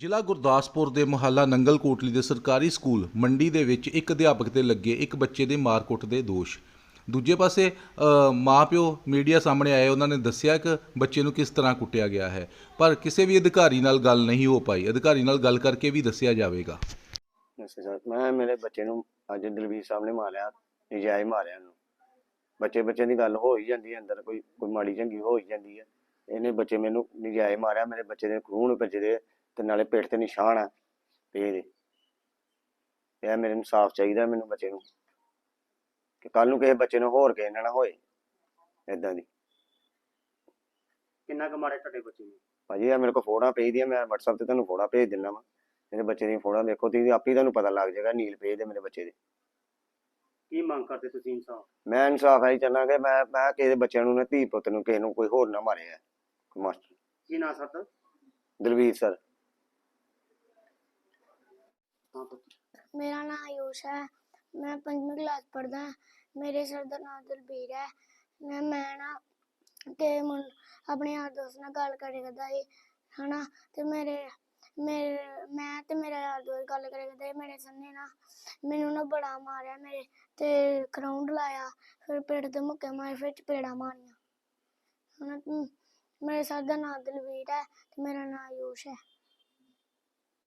ਜ਼ਿਲ੍ਹਾ ਗੁਰਦਾਸਪੁਰ ਦੇ ਮੁਹੱਲਾ ਨੰਗਲ ਕੋਟਲੀ ਦੇ ਸਰਕਾਰੀ ਸਕੂਲ ਮੰਡੀ ਦੇ ਵਿੱਚ ਇੱਕ ਅਧਿਆਪਕ ਤੇ ਲੱਗੇ ਇੱਕ ਬੱਚੇ ਦੇ ਮਾਰਕੁੱਟ ਦੇ ਦੋਸ਼। ਦੂਜੇ ਪਾਸੇ ਮਾਪਿਓ ਮੀਡੀਆ ਸਾਹਮਣੇ ਆਏ, ਉਹਨਾਂ ਨੇ ਦੱਸਿਆ ਕਿ ਬੱਚੇ ਨੂੰ ਕਿਸ ਤਰ੍ਹਾਂ ਕੁੱਟਿਆ ਗਿਆ ਹੈ। ਪਰ ਕਿਸੇ ਵੀ ਅਧਿਕਾਰੀ ਨਾਲ ਗੱਲ ਨਹੀਂ ਹੋ ਪਾਈ। ਅਧਿਕਾਰੀ ਨਾਲ ਗੱਲ ਕਰਕੇ ਵੀ ਦੱਸਿਆ ਜਾਵੇਗਾ। ਅੱਛਾ ਸਰ, ਮੈਂ ਮੇਰੇ ਬੱਚੇ ਨੂੰ ਅੱਜ ਦਲਵੀਰ ਸਾਹਿਬ ਨੇ ਮਾਰਿਆ, ਨਜਾਇਜ਼ ਮਾਰਿਆ ਉਹਨੂੰ ਬੱਚੇ ਬੱਚੇ ਦੀ ਗੱਲ ਹੋ ਹੀ ਜਾਂਦੀ ਹੈ, ਅੰਦਰ ਕੋਈ ਕੋਈ ਮਾੜੀ ਚੰਗੀ ਹੋ ਹੀ ਜਾਂਦੀ ਹੈ। ਇਹਨੇ ਬੱਚੇ ਮੈਨੂੰ ਨਜਾਇਜ਼ ਮਾਰਿਆ, ਮੇਰੇ ਬੱਚੇ ਦੇ ਖੂਨ ਭੱਜਦੇ ਤੇ ਨਾਲੇ ਪੇਟ ਤੇ ਨਿਸ਼ਾਨ ਆ। ਤੇ ਇਹਦੇ ਇਹ ਮੇਰੇ ਇਨਸਾਫ ਚਾਹੀਦਾ ਮੈਨੂੰ ਬੱਚੇ ਨੂੰ। ਕਿ ਕੱਲ ਨੂੰ ਕਿਸੇ ਬੱਚੇ ਨੂੰ ਹੋਰ ਕਿਸੇ ਨਾਲ ਨਾ ਹੋਏ ਏਦਾਂ ਦੀ। ਕਿੰਨਾ ਕੁ ਮਾਰੇ ਤੁਹਾਡੇ ਬੱਚੇ ਨੂੰ? ਭਾਜੀ ਇਹ ਮੇਰੇ ਕੋਲ ਫੋਟੋਆਂ ਭੇਜਦੀਆਂ ਮੈਂ WhatsApp ਤੇ ਤੁਹਾਨੂੰ ਫੋਟੋਆਂ ਭੇਜ ਦਿੰਦਾ ਵਾ। ਮੇਰੇ ਬੱਚੇ ਦੀਆਂ ਫੋਟੋਆਂ ਦੇਖੋ ਤੁਸੀਂ ਆਪੇ ਹੀ ਤੁਹਾਨੂੰ ਪਤਾ ਲੱਗ ਜਾਏਗਾ ਨੀਲ ਪੇਜ ਦੇ ਮੇਰੇ ਬੱਚੇ ਦੇ। ਕੀ ਮੰਗ ਕਰਦੇ ਤੁਸੀਂ ਇਨਸਾਫ? ਮੈਂ ਇਨਸਾਫ ਹੈ ਚਾਹੁੰਦਾ ਕਿ ਮੈਂ ਮੈਂ ਕਿਸੇ ਬੱਚਿਆਂ ਨੂੰ ਨਾ ਧੀ ਪੁੱਤ ਨੂੰ ਕਿਸੇ ਨੂੰ ਕੋਈ ਹੋਰ ਨਾ ਮਾਰਿਆ ਮਾਸਟਰ। ਕੀ ਨਾਂ ਸਰ ਦਲਵੀਰ ਸਰ। ਮੇਰਾ ਨਾਮ ਆਯੂਸ਼ ਹੈ। ਮੈਂ ਪੰਜਵੀਂ ਕਲਾਸ ਪੜ੍ਹਦਾ ਮੇਰੇ ਸਰ ਦਾ ਨਾਮ ਦਲਬੀਰ ਹੈ। ਮੈਂ ਮੈਂ ਨਾ ਤੇ ਮੁੰ, ਆਪਣੇ ਯਾਰ ਦੋਸਤ ਨਾਲ ਗੱਲ ਕਰਿਆ ਕਰਦਾ ਸੀ ਹਨਾ? ਤੇ ਮੇਰੇ ਮੇਰੇ, ਮੈਂ ਤੇ ਮੇਰਾ ਯਾਰ ਦੋਸਤ ਗੱਲ ਕਰਿਆ ਕਰਦਾ ਸੀ ਮੇਰੇ ਸਰ ਨੇ ਨਾ ਮੈਨੂੰ ਨਾ ਬੜਾ ਮਾਰਿਆ ਮੇਰੇ ਤੇ ਗਰਾਊਂਡ ਲਾਇਆ। ਫਿਰ ਪੇਟ ਤੇ ਮੁੱਕੇ ਮਾਰੇ, ਫਿਰ ਚਪੇੜਾਂ ਮਾਰੀਆਂ। ਹਨਾ? ਤੇ ਮੇਰੇ ਸਰ ਦਾ ਨਾਮ ਦਲਬੀਰ ਹੈ ਤੇ ਮੇਰਾ ਨਾਮ ਆਯੂਸ਼ ਹੈ।